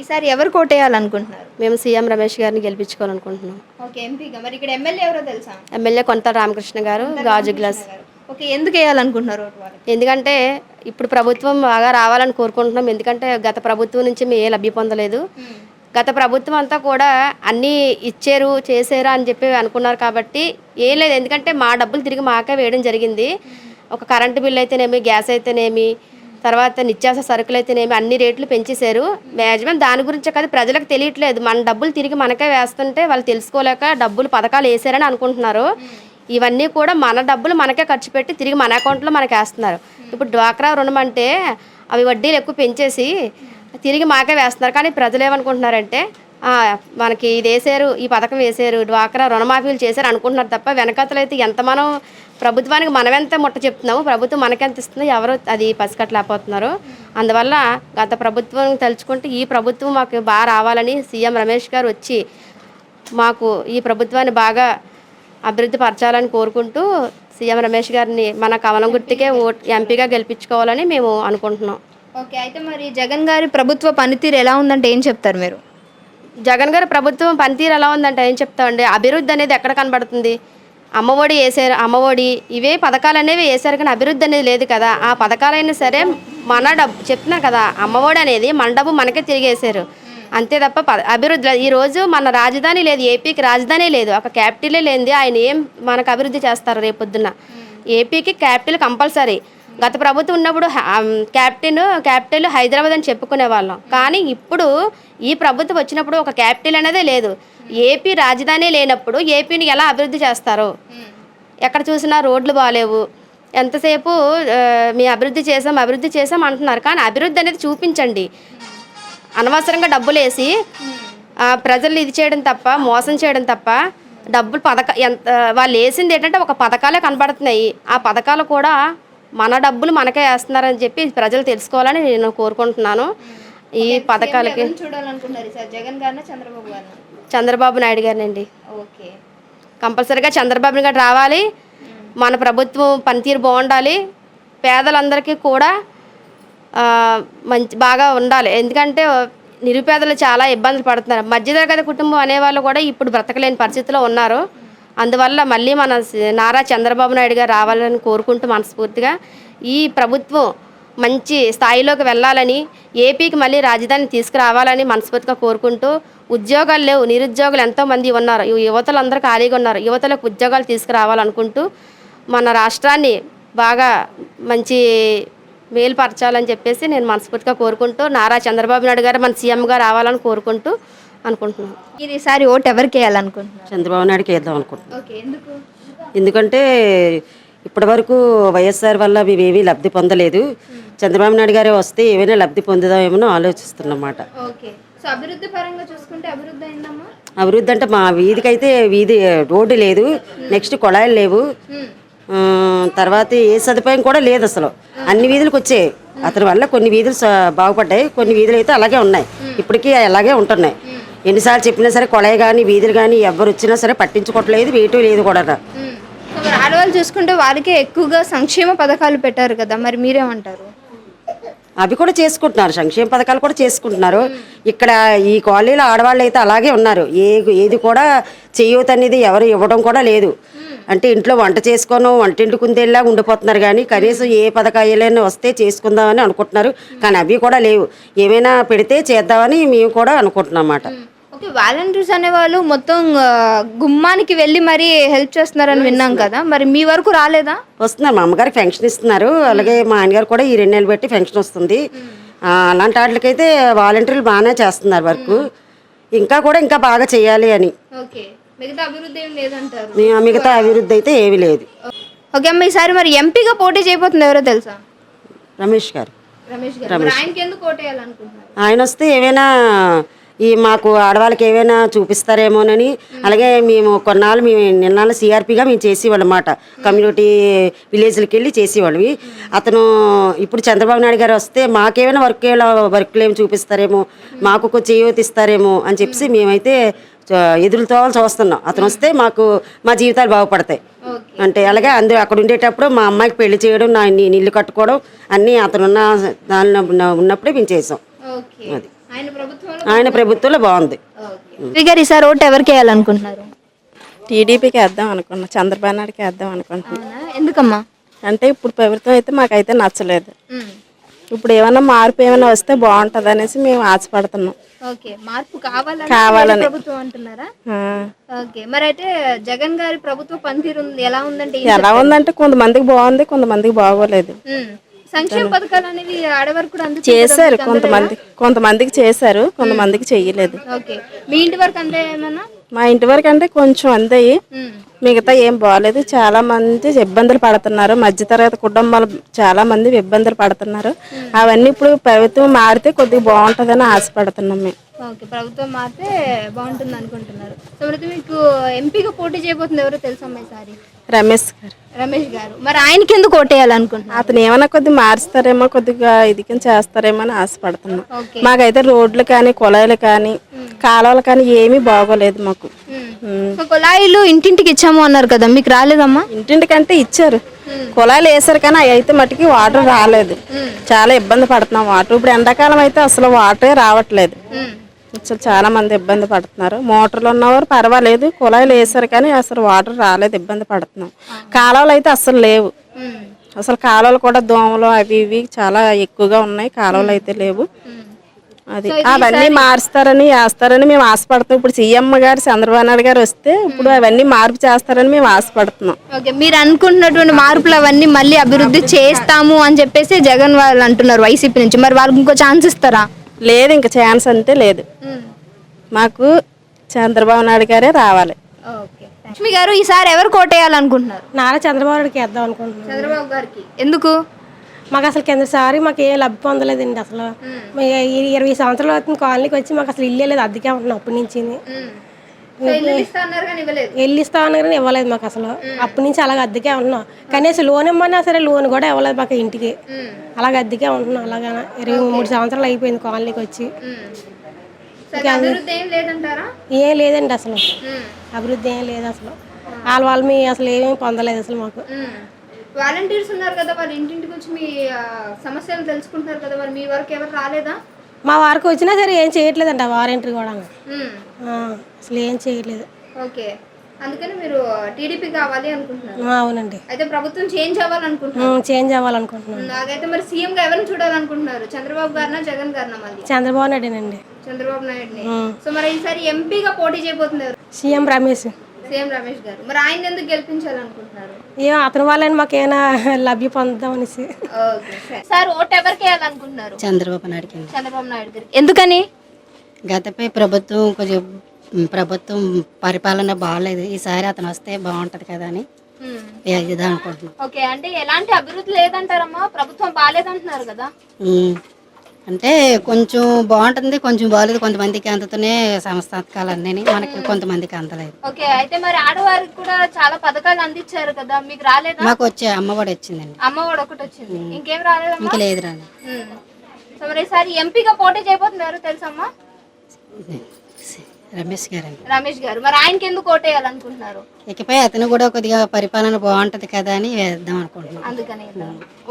ఈసారి ఎవరు కోటేయాలనుకుంటున్నారు? మేము సీఎం రమేష్ గారిని గెలిపించుకోవాలనుకుంటున్నాం. ఓకే ఎంపీగా. మరి ఇక్కడ ఎమ్మెల్యే ఎవరో తెలుసా? ఎమ్మెల్యే కొంత రామకృష్ణ గారు గాజు గ్లాస్. ఓకే ఎందుకు వేయాలనుకుంటున్నారు ఎందుకంటే ఇప్పుడు ప్రభుత్వం బాగా రావాలని కోరుకుంటున్నాం. ఎందుకంటే గత ప్రభుత్వం నుంచి మేము ఏ లబ్ధి పొందలేదు. గత ప్రభుత్వం అంతా కూడా అన్నీ ఇచ్చారు చేశారు అని చెప్పి అనుకున్నారు కాబట్టి ఏం లేదు. ఎందుకంటే మా డబ్బులు తిరిగి మాకే వేయడం జరిగింది. ఒక కరెంటు బిల్ అయితేనేమి గ్యాస్ అయితేనేమి తర్వాత నిత్యావసర సరుకులు అయితేనేమి అన్ని రేట్లు పెంచేశారు. మ్యాక్సిమం దాని గురించే కాదు ప్రజలకు తెలియట్లేదు. మన డబ్బులు తిరిగి మనకే వేస్తుంటే వాళ్ళు తెలుసుకోలేక డబ్బులు పథకాలు వేసారని అనుకుంటున్నారు. ఇవన్నీ కూడా మన డబ్బులు మనకే ఖర్చు పెట్టి తిరిగి మన అకౌంట్లో మనకి వేస్తున్నారు. ఇప్పుడు డ్వాక్రా రుణం అంటే అవి వడ్డీలు ఎక్కువ పెంచేసి తిరిగి మాకే వేస్తున్నారు. కానీ ప్రజలు ఏమనుకుంటున్నారంటే మనకి ఇది వేసారు ఈ పథకం వేసారు డ్వాక్రా రుణమాఫీలు చేశారు అనుకుంటున్నారు తప్ప వెనకతలు అయితే ఎంత మనం ప్రభుత్వానికి మనమెంత ముట్ట చెప్తున్నాము ప్రభుత్వం మనకెంత ఇస్తుందో ఎవరు అది పసికట్టలేకపోతున్నారు అందువల్ల గత ప్రభుత్వం తలుచుకుంటే ఈ ప్రభుత్వం మాకు బాగా రావాలని సీఎం రమేష్ గారు వచ్చి మాకు ఈ ప్రభుత్వాన్ని బాగా అభివృద్ధి పరచాలని కోరుకుంటూ సీఎం రమేష్ గారిని మన కమలం గుర్తుకే ఓట్ ఎంపీగా గెలిపించుకోవాలని మేము అనుకుంటున్నాం. ఓకే అయితే మరి జగన్ గారి ప్రభుత్వ పనితీరు ఎలా ఉందంటే ఏం చెప్తారు మీరు? జగన్ గారి ప్రభుత్వం పనితీరు ఎలా ఉందంటే? ఏం చెప్తామండి? అభివృద్ధి అనేది ఎక్కడ కనబడుతుంది? అమ్మఒడి వేసారు అమ్మఒడి ఇవే పథకాలు అనేవి వేసారు కానీ అభివృద్ధి అనేది లేదు కదా. ఆ పథకాలైనా సరే మన డబ్బు చెప్తున్నాను కదా అమ్మఒడి అనేది మన డబ్బు మనకే తిరిగేశారు. అంతే తప్ప ప- అభివృద్ధి లేదు. ఈ రోజు మన రాజధాని లేదు ఏపీకి రాజధాని లేదు. ఒక క్యాపిటలే లేనిది ఆయన ఏం మనకు అభివృద్ధి చేస్తారు రేపొద్దున? ఏపీకి క్యాపిటల్ కంపల్సరీ. గత ప్రభుత్వం ఉన్నప్పుడు క్యాప్టెన్ క్యాపిటల్ క్యాపిటల్ హైదరాబాద్ అని చెప్పుకునే వాళ్ళం. కానీ ఇప్పుడు ఈ ప్రభుత్వం వచ్చినప్పుడు ఒక క్యాపిటల్ అనేదే లేదు. ఏపీ రాజధాని లేనప్పుడు ఏపీని ఎలా అభివృద్ధి చేస్తారు? ఎక్కడ చూసినా రోడ్లు బాగాలేవు ఎంతసేపు మీ అభివృద్ధి చేసాం అభివృద్ధి చేసాం అంటున్నారు. కానీ అభివృద్ధి అనేది చూపించండి. అనవసరంగా డబ్బులు వేసి ప్రజలు ఇది చేయడం తప్ప మోసం చేయడం తప్ప డబ్బులు పథక ఎంత వాళ్ళు వేసింది ఏంటంటే ఒక పథకాలే కనబడుతున్నాయి. ఆ పథకాలు కూడా మన డబ్బులు మనకే వేస్తున్నారని చెప్పి ప్రజలు తెలుసుకోవాలని నేను కోరుకుంటున్నాను. ఈ పథకాలకి చంద్రబాబు నాయుడు గారినండి. ఓకే కంపల్సరీగా చంద్రబాబు గారు రావాలి. మన ప్రభుత్వం పనితీరు బాగుండాలి. పేదలందరికీ కూడా మంచి బాగా ఉండాలి. ఎందుకంటే నిరుపేదలు చాలా ఇబ్బందులు పడుతున్నారు. మధ్యతరగతి కుటుంబం అనేవాళ్ళు కూడా ఇప్పుడు బ్రతకలేని పరిస్థితిలో ఉన్నారు. అందువల్ల మళ్ళీ మన నారా చంద్రబాబు నాయుడు గారు రావాలని కోరుకుంటూ మనస్ఫూర్తిగా ఈ ప్రభుత్వం మంచి స్థాయిలోకి వెళ్ళాలని ఏపీకి మళ్ళీ రాజధాని తీసుకురావాలని మనస్ఫూర్తిగా కోరుకుంటూ ఉద్యోగాలు లేవు నిరుద్యోగులు ఎంతోమంది ఉన్నారు యువతలందరూ ఖాళీగా ఉన్నారు యువతలకు ఉద్యోగాలు తీసుకురావాలనుకుంటూ మన రాష్ట్రాన్ని బాగా మంచి మేలుపరచాలని చెప్పేసి నేను మనస్ఫూర్తిగా కోరుకుంటూ నారా చంద్రబాబు నాయుడు గారు మన సీఎంగా రావాలని కోరుకుంటూ అనుకుంటున్నాను. మీరు ఈసారి ఓటు ఎవరికి వేయాలనుకుంటున్నారు? చంద్రబాబు నాయుడుకి వేద్దాం అనుకుంటున్నాం. ఓకే ఎందుకు? ఎందుకంటే ఇప్పటి వరకు వైఎస్ఆర్ వల్ల మేమేమీ లబ్ధి పొందలేదు. చంద్రబాబు నాయుడు గారే వస్తే ఏమైనా లబ్ధి పొందుదామేమో ఆలోచిస్తున్నమాట ఓకే సో అభివృద్ధి పరంగా చూసుకుంటే అభివృద్ధి అయిందమ్మా? అభివృద్ధి అంటే మా వీధికి అయితే వీధి రోడ్డు లేదు. నెక్స్ట్ కొళాయిలు లేవు. ఆ, తర్వాత ఏ సదుపాయం కూడా లేదు అసలు. అన్ని వీధులకు వచ్చాయి. అతని వల్ల కొన్ని వీధులు స- బాగుపడ్డాయి. కొన్ని వీధులు అయితే అలాగే ఉన్నాయి. ఇప్పటికీ అలాగే ఉంటున్నాయి. ఎన్నిసార్లు చెప్పినా సరే కొళాయి కానీ వీధులు కానీ ఎవరు వచ్చినా సరే పట్టించుకోవట్లేదు వేయటం లేదు కూడా ఆడవాళ్ళు చూసుకుంటే వారికే ఎక్కువగా సంక్షేమ పథకాలు పెట్టారు కదా మరి మీరేమంటారు? అవి కూడా చేసుకుంటున్నారు సంక్షేమ పథకాలు కూడా చేసుకుంటున్నారు. ఇక్కడ ఈ కాలనీలో ఆడవాళ్ళు అయితే అలాగే ఉన్నారు. ఏ ఏది కూడా చెయ్యూత అనేది ఎవరు ఇవ్వడం కూడా లేదు. అంటే ఇంట్లో వంట చేసుకోను వంటింటి కుందేలా ఉండిపోతున్నారు కానీ కనీసం ఏ పథకాలైనా వస్తే చేసుకుందామని అనుకుంటున్నారు. కానీ అవి కూడా లేవు. ఏమైనా పెడితే చేద్దామని మేము కూడా అనుకుంటున్నాం అన్నమాట. ఓకే వాలంటీర్స్ అనేవాళ్ళు మొత్తం ఆ, గుమ్మానికి వెళ్ళి మరి హెల్ప్ చేస్తున్నారని విన్నాం కదా. మరి మీ వరకు రాలేదా? వస్తున్నారు. మా అమ్మగారికి పెన్షన్ ఇస్తున్నారు. అలాగే మా ఆయనగారు కూడా ఈ రెండు నెలలు బట్టి పెన్షన్ వస్తుంది. ఆ, అలాంటి వాటికైతే వాలంటీర్లు బాగానే చేస్తున్నారు వర్క్. ఇంకా కూడా ఇంకా బాగా చేయాలి అని. ఓకే. మిగతా అభివృద్ధి ఏం లేదంటారు? మీ- మిగతా అభివృద్ధి అయితే ఏమీ లేదు. ఓకే అమ్మ ఈసారి మరి ఎంపీగా పోటీ చేయబోతుంది ఎవరో తెలుసా? రమేష్ గారు. రమేష్ గారు. మరి ఆయనకి ఎందుకు ఓటేయాలనుకుంటున్నారు ఆయన వస్తే ఏమైనా ఈ మాకు ఆడవాళ్ళకి ఏమైనా చూపిస్తారేమోనని. అలాగే మేము కొన్నాళ్ళు మేము నిన్నాళ్ళు సిఆర్పిగా మేము చేసేవాళ్ళం అన్నమాట కమ్యూనిటీ విలేజ్లకి వెళ్ళి చేసేవాళ్ళవి. అతను ఇప్పుడు చంద్రబాబు నాయుడు గారు వస్తే మాకేమైనా వర్క్ వర్క్లు ఏమి చూపిస్తారేమో మాకు కొంచెం చేయూత ఇస్తారేమో అని చెప్పి మేమైతే ఎదురుతో చూస్తున్నాం. అతను వస్తే మాకు మా జీవితాలు బాగుపడతాయి. అంటే అలాగే అందరూ అక్కడ ఉండేటప్పుడు మా అమ్మాయికి పెళ్ళి చేయడం నా ఇల్లు కట్టుకోవడం అన్నీ అతను ఉన్న దానిలో ఉన్న- ఉన్నప్పుడే మేము చేసాం. అది. ఆయన ప్రభుత్వంలో ఆయన ప్రభుత్వంలో బాగుంది. ఓకే. గారు ఈసారి ఓటు ఎవరికి వేయాలనుకుంటున్నారు? టీడీపీకి వేద్దాం అనుకున్నా చంద్రబాబు నాయుడుకి వేద్దాం అనుకుంటున్నాం. ఎందుకమ్మా? అంటే ఇప్పుడు ప్రభుత్వం అయితే మాకైతే నచ్చలేదు. ఇప్పుడు ఏమైనా మార్పు ఏమైనా వస్తే బాగుంటుంది అనేసి మేము ఆశపడుతున్నాం. ఓకే. మార్పు కావాలని కావాలని. వేరే ప్రభుత్వం అంటున్నారా? ఆ. ఓకే. మరి అయితే జగన్ గారి ప్రభుత్వ పనితీరు ఉంది. ఎలా ఉందంటే ఎలా ఉందంటే కొంతమందికి బాగుంది కొంతమందికి బాగోలేదు. సంక్షేమ పథకాలు అనేవి ఆడవారు కూడా అందుకు చేశారు కొంతమంది కొంతమందికి చేశారు కొంతమందికి చెయ్యలేదు. ఓకే. మీ ఇంటి వరకు అంతే ఏమన్నా? మా ఇంటి వరకు అంటే కొంచెం అందాయి. మిగతా ఏం బాగాలేదు చాలా మంది ఇబ్బందులు పడుతున్నారు. మధ్యతరగతి కుటుంబాలు చాలా మంది ఇబ్బందులు పడుతున్నారు. అవన్నీ ఇప్పుడు ప్రభుత్వం మారితే కొద్దిగా బాగుంటుందని ఆశపడుతున్నాం మేము. ఓకే. ప్రభుత్వం మారితే బాగుంటుంది అనుకుంటున్నారు సో మీకు ఎంపీగా పోటీ చేయబోతుంది ఎవరో తెలుసమ్మా ఈసారి రమేష్ గారు. రమేష్ గారు. మరి ఆయనకి ఎందుకు ఓటేయాలనుకుంటున్నారు? అతను ఏమైనా కొద్దిగా మారుస్తారేమో కొద్దిగా ఇది కింద చేస్తారేమో అని ఆశపడుతున్నాం. మాకైతే రోడ్లు కానీ కుళాయిలు కానీ కాలువలు కానీ ఏమీ బాగోలేదు మాకు. కుళాయిలు ఇంటింటికి ఇచ్చాము అన్నారు కదా మీకు రాలేదమ్మా? ఇంటింటికంటే ఇచ్చారు. కుళాయిలు వేసారు కానీ అవి అయితే మటుకి వాటర్ రాలేదు. చాలా ఇబ్బంది పడుతున్నాం. వాటర్ ఇప్పుడు ఎండాకాలం అయితే అసలు వాటరే రావట్లేదు. అసలు చాలా మంది ఇబ్బంది పడుతున్నారు. మోటార్లు ఉన్నవారు పర్వాలేదు కుళాయిలు వేసారు కానీ అసలు వాటర్ రాలేదు ఇబ్బంది పడుతున్నాం. కాలువలు అయితే అసలు లేవు. అసలు కాలువలు కూడా దోమలు అవి ఇవి చాలా ఎక్కువగా ఉన్నాయి కాలువలు అయితే లేవు. అది అవన్నీ మారుస్తారని వేస్తారని మేము ఆశపడుతున్నాం. ఇప్పుడు సీఎం గారు చంద్రబాబు నాయుడు గారు వస్తే ఇప్పుడు అవన్నీ మార్పు చేస్తారని మేము ఆశపడుతున్నాం. ఓకే మీరు అనుకుంటున్నటువంటి మార్పులు అవన్నీ మళ్ళీ అభివృద్ధి చేస్తాము అని చెప్పేసి జగన్ వాళ్ళు అంటున్నారు వైసీపీ నుంచి. మరి వాళ్ళకి ఇంకో ఛాన్స్ ఇస్తారా? లేదు ఇంకా ఛాన్స్ అంటే లేదు. మాకు చంద్రబాబు నాయుడు గారే రావాలి. ఓకే. లక్ష్మి గారు ఈసారి ఎవరు కోటేయాలనుకుంటున్నారు నారా చంద్రబాబు నాయుడుకి వేద్దాం అనుకుంటున్నాను. చంద్రబాబు గారికి. ఎందుకు? మాకు అసలు కిందసారి మాకు ఏ లబ్ధి పొందలేదండి అసలు. ఇరవై సంవత్సరాలు అవుతుంది కాలనీకి వచ్చి మాకు అసలు ఇల్లే లేదు అద్దెకే ఉంటున్నాం అప్పటి నుంచి ఇల్లు ఇస్తా ఉన్నారు కానీ ఇవ్వలేదు. మాకు అసలు. అప్పటి నుంచి అలాగ అద్దెకే ఉంటున్నాం కనీసం లోన్ ఇమ్మన్నా సరే లోన్ కూడా ఇవ్వలేదు మాకు ఇంటికి. అలాగ అద్దెకే ఉంటున్నాం అలాగా ఇరవై మూడు సంవత్సరాలు అయిపోయింది కాలనీకి వచ్చి. ఏం లేదండి అసలు. అభివృద్ధి ఏం లేదు అసలు. వాళ్ళ వాళ్ళు మీ అసలు ఏమీ పొందలేదు అసలు మాకు. వాలంటీర్స్ ఉన్నారు కదా వాళ్ళు ఇంటింటికి వచ్చి మీ సమస్యలు తెలుసుకుంటున్నారు కదా మరి మీ వరకు ఎవరు రాలేదా? మా వారికి వచ్చినా సరే ఏం చేయట్లేదండి ఆ వారంటీ కూడా. అసలు ఏం చేయట్లేదు. ఓకే. అందుకని మీరు టీడీపీ కావాలి అనుకుంటున్నారు. అవునండి. అయితే ప్రభుత్వం చేంజ్ అవ్వాలనుకుంటున్నారు. చేంజ్ అవ్వాలనుకుంటున్నాను నాకైతే మరి సీఎం గా ఎవరిని చూడాలనుకుంటున్నారు? చంద్రబాబు గారినా జగన్ గారినా మళ్ళీ? చంద్రబాబు నాయుడేనండి. చంద్రబాబు నాయుడుని. సో మరి ఈసారి ఎంపీగా పోటీ చేయబోతున్నారు. సీఎం రమేష్. సీఎం రమేష్ గారు. మరి ఆయన ఎందుకు గెలిపించాలనుకుంటున్నారు? ఏం అతని వాళ్ళని మాకేమైనా లబ్ధి పొందుదాం అనేసి ఓకే సార్. ఓటు ఎవరికి వేయాలనుకుంటున్నారు? చంద్రబాబు నాయుడుకి చంద్రబాబు నాయుడు గారికి. ఎందుకని? గతపై ప్రభుత్వం కొంచెం ప్రభుత్వం పరిపాలన బాగాలేదు. ఈసారి అతను వస్తే బాగుంటది కదా అని ఇది అనుకుంటున్నాం. ఓకే అంటే ఎలాంటి అభివృద్ధి లేదంటారమ్మా? ప్రభుత్వం బాగాలేదంటున్నారు కదా? అంటే కొంచెం బాగుంటుంది కొంచెం బాగాలేదు కొంతమందికి అందుతూనే సంస్థాత్కాలన్నీ మనకి కొంతమందికి అందలేదు. ఓకే అయితే మరి ఆడవారికి కూడా చాలా పథకాలు అందించారు కదా మీకు రాలేదా? మాకు వచ్చే అమ్మఒడి వచ్చిందండి. అమ్మఒడి ఒకటి వచ్చింది. ఇంకేం రాలేదమ్మా? ఇంక లేదు రాని. సో మరి ఈసారి ఎంపీగా పోటీ చేయబోతున్నారు తెలుసమ్మా? రమేష్ గారండి. రమేష్ గారు. మరి ఆయనకి ఎందుకు ఓటేయాలనుకుంటున్నారు ఇకపై అతను కూడా కొద్దిగా పరిపాలన బాగుంటది కదా అని వేద్దాం అనుకుంటున్నాం. అందుకని